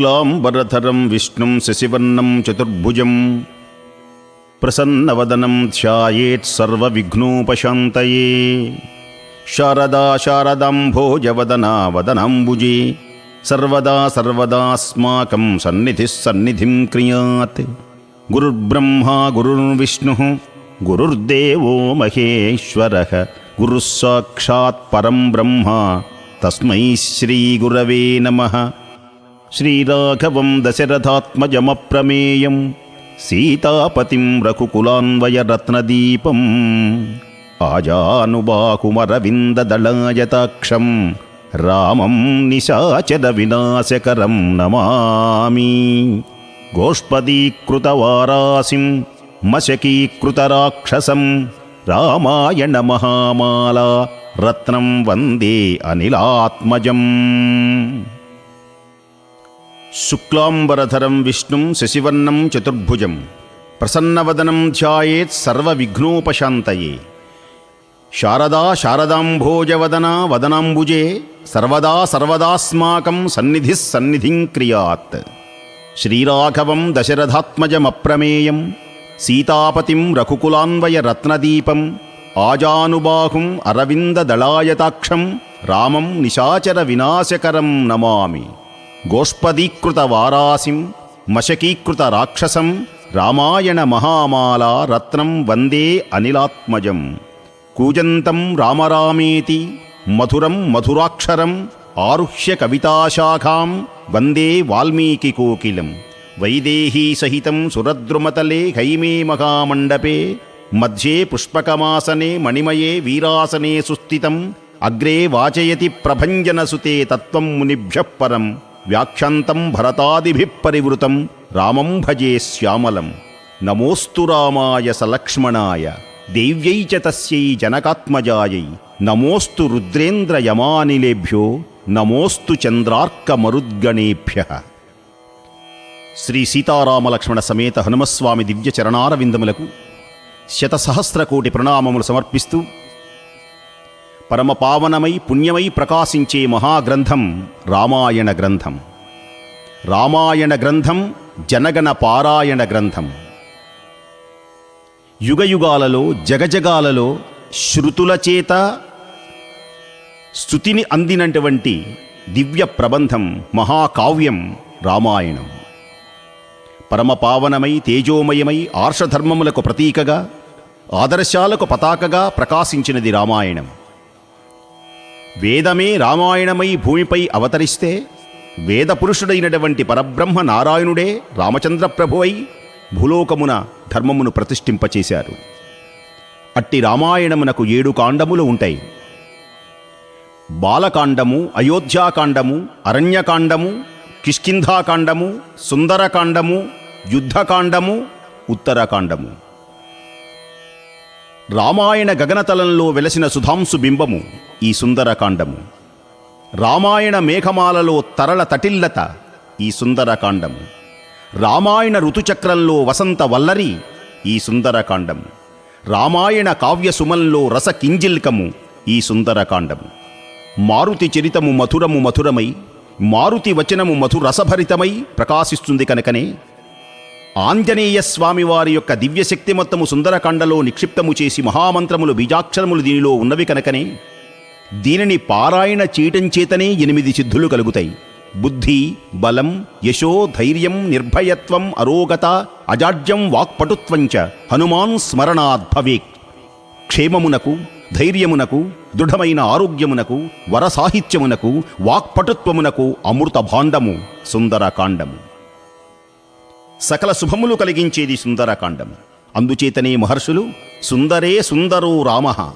శుక్లాంబరధరం విష్ణుం శశివర్ణం చతుర్భుజం ప్రసన్నవదనం ధ్యాయేత్ సర్వవిఘ్నోపశాంతయే శారదా శారదాంభోజవదనా వదనాంబుజే సర్వదా సర్వదాస్మాకం సన్నిధిः సన్నిధిం క్రియాత్ గురుర్బ్రహ్మా గురుర్విష్ణు గురుర్దేవో మహేశ్వరः గురుः సాక్షాత్ పరం బ్రహ్మ తస్మై శ్రీగురవే నమః శ్రీరాఘవం దశరథాత్మజమప్రమేయం సీతాపతిం రఘుకులాన్వయరత్నదీపం ఆజానుబాకుమరవిందదళాయతాక్షం రామం నిశాచర వినాశకరం నమామి గోష్పదీకృతవారాసిం మశకీకృతరాక్షసం రామాయణ మహామాలా రత్నం వందే అనిలాత్మజం. శుక్లాంబరధరం విష్ణుం శశివర్ణం చతుర్భుజం. ప్రసన్నవదనం ధ్యాయేత్ సర్వవిఘ్నోపశాంతయే. శారదా శారదాంభోజవదనా వదనాంబుజే సర్వదా సర్వదాస్మాకం సన్నిధిः సన్నిధిం క్రియాత్. శ్రీరాఘవం దశరథాత్మజమప్రమేయం సీతాపతిం రఘుకులాన్వయ రత్నదీపం ఆజానుబాహుం అరవిందదళాయతాక్షం రామం నిశాచర వినాశకరం నమామి. గోష్పదీకృత వారాసిం మశకీకృత రాక్షసం రామాయణ మహామాల రత్నం వందే అనిలాత్మజం కూజంతం రామరామేతి మధురం మధురాక్షరం ఆరుహ్య కవితాశాఖాం వందే వాల్మీకి కోకిలం వైదేహీ సహితం సురద్రుమతలే హైమే మహామండపే మధ్యే పుష్పకమాసనే మణిమయే వీరాసనే సుస్థితం అగ్రే వాచయతి ప్రభంజనసుతే తత్వం మునిభ్యః పరం వ్యాఖ్యంతం భరతాదిభిః పరివృతం రామం భజే శ్యామలం. నమోస్తు రామాయ సలక్ష్మణాయ దేవ్యై చ తస్యై జనకాత్మజాయై నమోస్తు రుద్రేంద్రయమానిలేభ్యో నమోస్తు చంద్రార్కమరుద్గణేభ్య శ్రీ సీతారామలక్ష్మణ సమేత హనుమస్వామి దివ్య చరణారవిందములకు శతసహస్రకోటి ప్రణామములు సమర్పిస్తూ పరమ పావనమై పుణ్యమై ప్రకాశించే మహాగ్రంథం రామాయణ గ్రంథం. రామాయణ గ్రంథం జనగణ పారాయణ గ్రంథం. యుగయుగాలలో జగజగాలలో శృతుల చేత స్థుతిని అందినటువంటి దివ్య ప్రబంధం మహాకావ్యం రామాయణం. పరమపావనమై తేజోమయమై ఆర్షధర్మములకు ప్రతీకగా ఆదర్శాలకు పతాకగా ప్రకాశించినది రామాయణం. వేదమే రామాయణమై భూమిపై అవతరిస్తే వేద పురుషుడైనటువంటి పరబ్రహ్మ నారాయణుడే రామచంద్ర ప్రభువై భూలోకమున ధర్మమును ప్రతిష్ఠింపచేశారు. అట్టి రామాయణమునకు ఏడు కాండములు ఉంటాయి. బాలకాండము అయోధ్యాకాండము అరణ్యకాండము కిష్కింధాకాండము సుందరకాండము యుద్ధకాండము ఉత్తరకాండము. రామాయణ గగనతలంలో వెలసిన సుధాంసు బింబము ఈ సుందరకాండము. రామాయణ మేఘమాలలో తరల తటిల్లత ఈ సుందరకాండము. రామాయణ ఋతుచక్రంలో వసంత వల్లరి ఈ సుందరకాండము. రామాయణ కావ్యసుమంలో రస కింజిల్కము ఈ సుందరకాండము. మారుతి చరితము మధురము మధురమై మారుతి వచనము మధురసభరితమై ప్రకాశిస్తుంది కనుకనే ఆంజనేయ యొక్క దివ్యశక్తి మొత్తము సుందరకాండలో నిక్షిప్తము చేసి మహామంత్రములు బీజాక్షరములు దీనిలో ఉన్నవి కనుకనే దీనిని పారాయణ చేయటం చేతనే ఎనిమిది సిద్ధులు కలుగుతాయి. బుద్ధి బలం యశో ధైర్యం నిర్భయత్వం అరోగత అజాడ్యం వాక్పటుత్వంచ హనుమాన్ స్మరణాత్ క్షేమమునకు ధైర్యమునకు దృఢమైన ఆరోగ్యమునకు వరసాహిత్యమునకు వాక్పటుత్వమునకు అమృత భాండము సుందరకాండము. సకల శుభములు కలిగించేది సుందరకాండం అందుచేతనే మహర్షులు సుందరే సుందరో రామ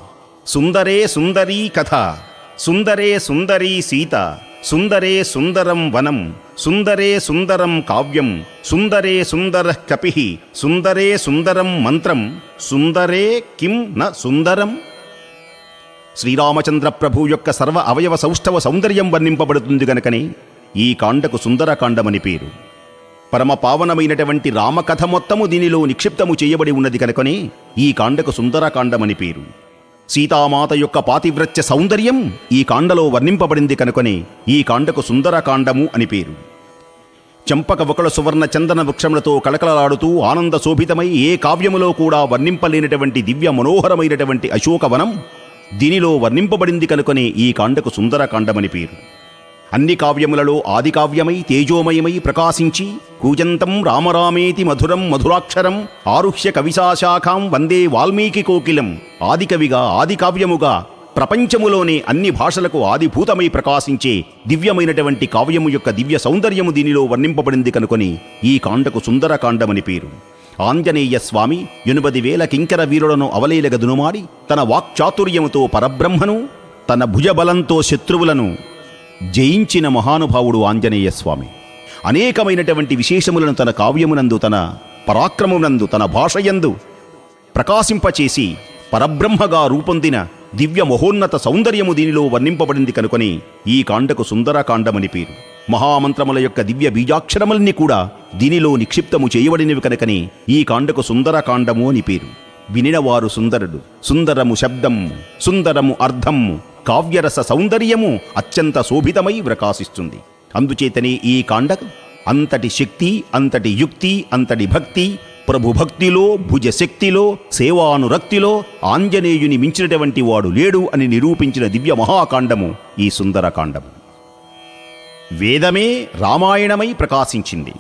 సుందరే సుందరీ కథ సుందరే సుందరీ సీత సుందరే సుందరం వనం సుందరే సుందరం కావ్యం సుందరే సుందర కపి సుందరే సుందరం మంత్రం సుందరే కిం న సుందరం. శ్రీరామచంద్ర ప్రభు యొక్క సర్వ అవయవ సౌష్ఠవ సౌందర్యం వర్ణింపబడుతుంది గనకనే ఈ కాండకు సుందరకాండమని పేరు. పరమ పావనమైనటువంటి రామకథ మొత్తము దీనిలో నిక్షిప్తము చేయబడి ఉన్నది కనుకనే ఈ కాండకు సుందరకాండమని పేరు. సీతామాత యొక్క పాతివ్రత్య సౌందర్యం ఈ కాండలో వర్ణింపబడింది కనుకనే ఈ కాండకు సుందరకాండము అని పేరు. చంపక ఒకళ సువర్ణ చందన వృక్షములతో కళకళలాడుతూ ఆనంద శోభితమై ఏ కావ్యములో కూడా వర్ణింపలేనటువంటి దివ్య మనోహరమైనటువంటి అశోకవనం దీనిలో వర్ణింపబడింది కనుకనే ఈ కాండకు సుందరకాండమని పేరు. అన్ని కావ్యములలో ఆది కావ్యమై తేజోమయమై ప్రకాశించి కూజంతం రామరామేతి మధురం మధురాక్షరం ఆరుహ్య కవిశాశాఖాం వందే వాల్మీకి కోకిలం ఆదికవిగా ఆదికావ్యముగా ప్రపంచములోనే అన్ని భాషలకు ఆదిభూతమై ప్రకాశించే దివ్యమైనటువంటి కావ్యము యొక్క దివ్య సౌందర్యము దీనిలో వర్ణింపబడింది కనుకొని ఈ కాండకు సుందరకాండమని పేరు. ఆంజనేయ స్వామి ఎనుబది వేల కింకర వీరులను అవలేలగ దునుమాడి తన వాక్చాతుర్యముతో పరబ్రహ్మను తన భుజబలంతో శత్రువులను జయించిన మహానుభావుడు ఆంజనేయ స్వామి. అనేకమైనటువంటి విశేషములను తన కావ్యమునందు తన పరాక్రమమునందు తన భాషయందు ప్రకాశింపచేసి పరబ్రహ్మగా రూపొందిన దివ్య మహోన్నత సౌందర్యము దీనిలో వర్ణింపబడింది కనుకొని ఈ కాండకు సుందరకాండమని పేరు. మహామంత్రముల యొక్క దివ్య బీజాక్షరములన్నీ కూడా దీనిలో నిక్షిప్తము చేయబడినవి కనుకని ఈ కాండకు సుందరకాండము అని పేరు. వినినవారు సుందరుడు. సుందరము శబ్దము సుందరము అర్థము కావ్యరస సౌందర్యము అత్యంత శోభితమై ప్రకాశిస్తుంది. అందుచేతనే ఈ కాండకం అంతటి శక్తి అంతటి యుక్తి అంతటి భక్తి ప్రభుభక్తిలో భుజశక్తిలో సేవానురక్తిలో ఆంజనేయుని మించినటువంటి వాడు లేడు అని నిరూపించిన దివ్య మహాకాండము ఈ సుందరకాండము వేదమే రామాయణమై ప్రకాశించింది.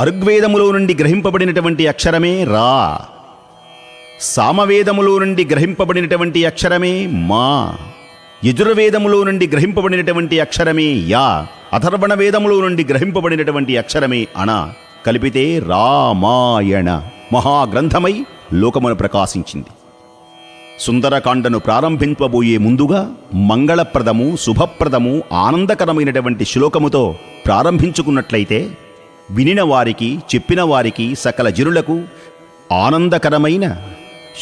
అరుగ్వేదములో నుండి గ్రహింపబడినటువంటి అక్షరమే రా. సామవేదములో నుండి గ్రహింపబడినటువంటి అక్షరమే మా. యజుర్వేదములో నుండి గ్రహింపబడినటువంటి అక్షరమే యా. అథర్వణ వేదములో నుండి గ్రహింపబడినటువంటి అక్షరమే అణ. కలిపితే రామాయణ. మహాగ్రంథమై లోకమును ప్రకాశించింది. సుందరకాండను ప్రారంభింపబోయే ముందుగా మంగళప్రదము శుభప్రదము ఆనందకరమైనటువంటి శ్లోకముతో ప్రారంభించుకున్నట్లయితే వినిన వారికి చెప్పిన వారికి సకల జనులకు ఆనందకరమైన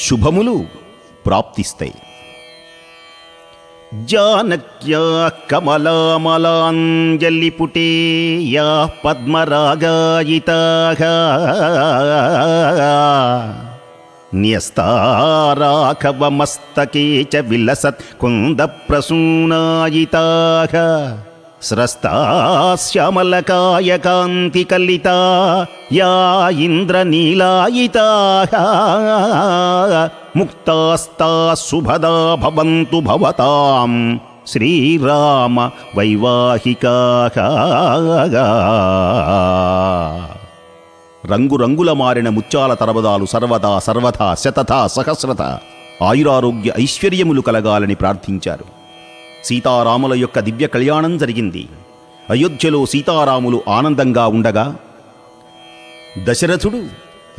శుభములు ప్రాప్తిస్తాయి. జానక్యా కమలామలాంజలిపుటే యా పద్మరాగాయితాః న్యస్తారాఘవమస్తకే చ విలసత్ కుందప్రసూనాయితాః స్రస్తాశ్యామలకాయ కాంతికలితా యా ఇంద్రనీలాయితాః. ముక్తాస్తా శుభదా భవంతు భవతాం. శ్రీరామ వైవాహికా. రంగురంగుల మారిన ముత్యాల తరబదాలు సర్వదా సర్వథా శతథా సహస్రత ఆయురారోగ్య ఐశ్వర్యములు కలగాలని ప్రార్థించారు. సీతారాముల యొక్క దివ్య కళ్యాణం జరిగింది. అయోధ్యలో సీతారాములు ఆనందంగా ఉండగా దశరథుడు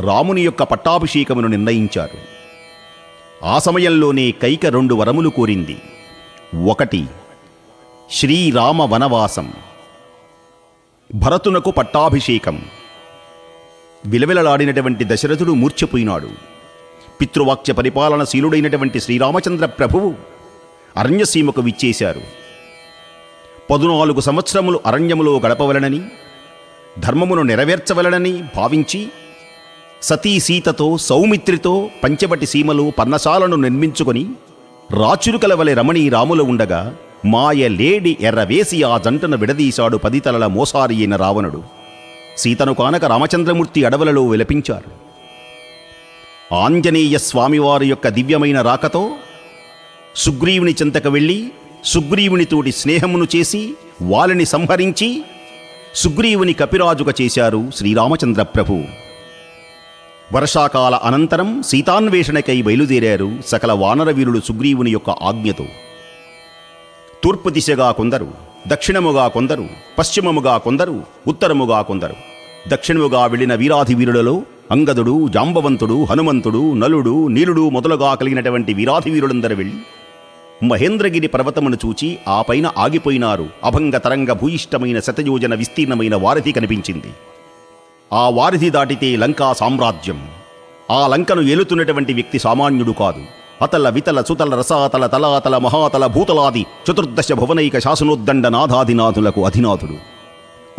రాముని యొక్క పట్టాభిషేకమును నిర్ణయించారు ఆ సమయంలోనే కైక రెండు వరములు కోరింది. ఒకటి శ్రీరామ వనవాసం. భరతునకు పట్టాభిషేకం. విలవిలలాడినటువంటి దశరథుడు మూర్ఛపోయినాడు. పితృవాక్య పరిపాలనశీలుడైనటువంటి శ్రీరామచంద్ర ప్రభువు అరణ్యసీమకు విచ్చేశారు. పదునాలుగు సంవత్సరములు అరణ్యములో గడపవలనని ధర్మమును నెరవేర్చవలనని భావించి సతీ సీతతో సౌమిత్రితో పంచబటి సీమలు పర్ణశాలను నిర్మించుకొని రాచురుకల వలె రమణీ రాములు ఉండగా మాయ లేడి ఎర్రవేసి ఆ జంటను విడదీశాడు పది తలల మోసారి అయిన రావణుడు. సీతను కానక రామచంద్రమూర్తి అడవులలో విలపించారు. ఆంజనేయ స్వామివారి యొక్క దివ్యమైన రాకతో సుగ్రీవుని చెంతకు వెళ్ళి సుగ్రీవునితోటి స్నేహమును చేసి వాలిని సంహరించి సుగ్రీవుని కపిరాజుగా చేశారు శ్రీరామచంద్ర ప్రభు. వర్షాకాల అనంతరం సీతాన్వేషణకై బయలుదేరారు సకల వానరవీరులు సుగ్రీవుని యొక్క ఆజ్ఞతో. తూర్పు దిశగా కొందరు దక్షిణముగా కొందరు పశ్చిమముగా కొందరు ఉత్తరముగా కొందరు. దక్షిణముగా వెళ్ళిన వీరాధి వీరులలో అంగదుడు జాంబవంతుడు హనుమంతుడు నలుడు నీలుడు మొదలుగా కలిగినటువంటి వీరాధి వీరులందరూ వెళ్ళి మహేంద్రగిరి పర్వతమును చూచి ఆ పైన ఆగిపోయినారు. అభంగ తరంగ భూయిష్టమైన శతయోజన విస్తీర్ణమైన వారధి కనిపించింది. ఆ వారధి దాటితే లంకా సామ్రాజ్యం. ఆ లంకను ఏలుతున్నటువంటి వ్యక్తి సామాన్యుడు కాదు. అతల వితల సుతల రసాతల తలాతల మహాతల భూతలాది చతుర్దశ భువనైక శాసనోద్దండ నాథాదినాథులకు అధినాథుడు.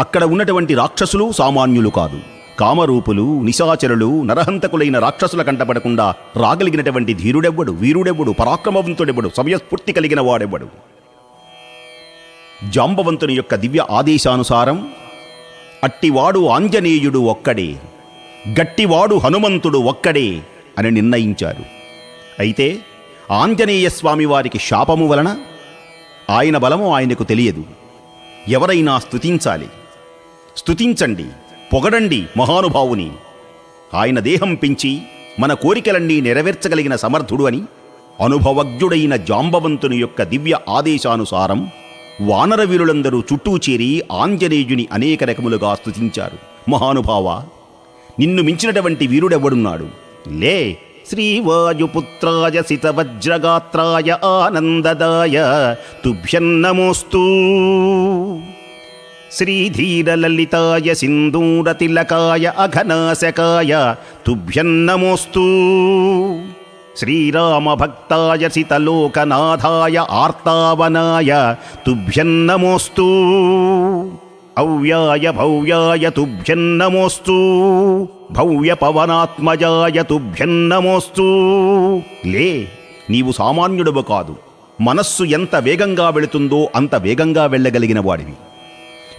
అక్కడ ఉన్నటువంటి రాక్షసులు సామాన్యులు కాదు. కామరూపులు నిశాచరులు నరహంతకులైన రాక్షసుల కంటపడకుండా రాగలిగినటువంటి ధీరుడెవ్వడు వీరుడెవ్వడు పరాక్రమవంతుడెవ్వడు సమయస్ఫూర్తి కలిగిన వాడెవ్వడు. జాంబవంతుని యొక్క దివ్య ఆదేశానుసారం అట్టివాడు ఆంజనేయుడు ఒక్కడే గట్టివాడు హనుమంతుడు ఒక్కడే అని నిర్ణయించారు. అయితే ఆంజనేయ స్వామి వారికి శాపము వలన ఆయన బలము ఆయనకు తెలియదు. ఎవరైనా స్తుతించాలి. స్తుతించండి. పొగడండి మహానుభావుని. ఆయన దేహం పెంచి మన కోరికలన్నీ నెరవేర్చగలిగిన సమర్థుడు అని అనుభవజ్ఞుడైన జాంబవంతుని యొక్క దివ్య ఆదేశానుసారం వానరవీరులందరూ చుట్టూ చేరి ఆంజనేయుని అనేక రకములుగా స్తుతించారు. మహానుభావ నిన్ను మించినటువంటి వీరుడెవడున్నాడు? లే శ్రీవాయుపుత్రాయ సితవజ్రగాత్రాయ ఆనందదాయ తుభ్యన్నమోస్తూ. శ్రీధీరలలితాయ సింధూరతిలకాయ అఘనాశకాయ తుభ్యన్నమోస్తూ. శ్రీరామభక్తాయ సితలోకనాథాయ ఆర్తావనాయ తుభ్యన్నమోస్తూ. అవ్యాయ భవ్యాయ తుభ్యన్నమోస్తూ. భవ్య పవనాత్మజాయ తుభ్యన్నమోస్తూ. లే నీవు సామాన్యుడవు కాదు. మనస్సు ఎంత వేగంగా వెళుతుందో అంత వేగంగా వెళ్ళగలిగిన వాడివి.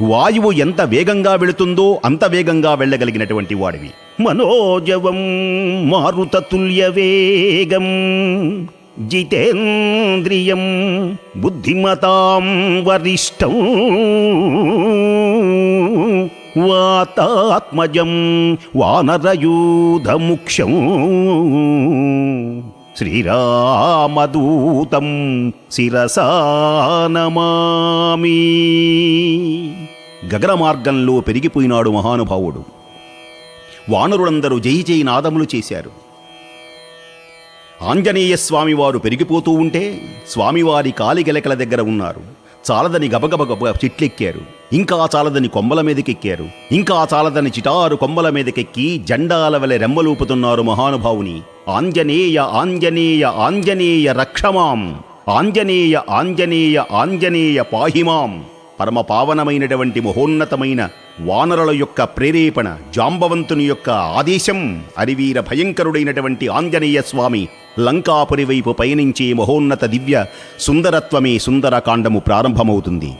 వాయువు ఎంత వేగంగా వెళుతుందో అంత వేగంగా వెళ్ళగలిగినటువంటి వాడివి. మనోజవం మారుతతుల్య వేగం జితేంద్రియం బుద్ధిమతాం వరిష్టం వాతాత్మజం వానరయూధముక్షం శ్రీరామదూతం శిరసా నమామి. గగన మార్గంలో పెరిగిపోయినాడు మహానుభావుడు. వానరులందరూ జై జై నాదములు చేశారు. ఆంజనేయ స్వామివారు పెరిగిపోతూ ఉంటే స్వామివారి కాలిగెలకల దగ్గర ఉన్నారు. చాలదని గబగబ గబ చెట్లెక్కారు. ఇంకా చాలదని కొమ్మల మీదకెక్కారు. ఇంకా చాలదని చిటారు కొమ్మల మీదకెక్కి జెండాల వలె రెమ్మలూపుతున్నారు మహానుభావుని. ఆంజనేయ ఆంజనేయ ఆంజనేయ రక్షమాం. ఆంజనేయ ఆంజనేయ ఆంజనేయ పాహిమాం. పరమ పావనమైనటువంటి మహోన్నతమైన వానరుల యొక్క ప్రేరేపణ జాంబవంతుని యొక్క ఆదేశం అరివీర భయంకరుడైనటువంటి ఆంజనేయ స్వామి లంకాపురి వైపు పయనించే మహోన్నత దివ్య సుందరత్వమే సుందరకాండము ప్రారంభమవుతుంది.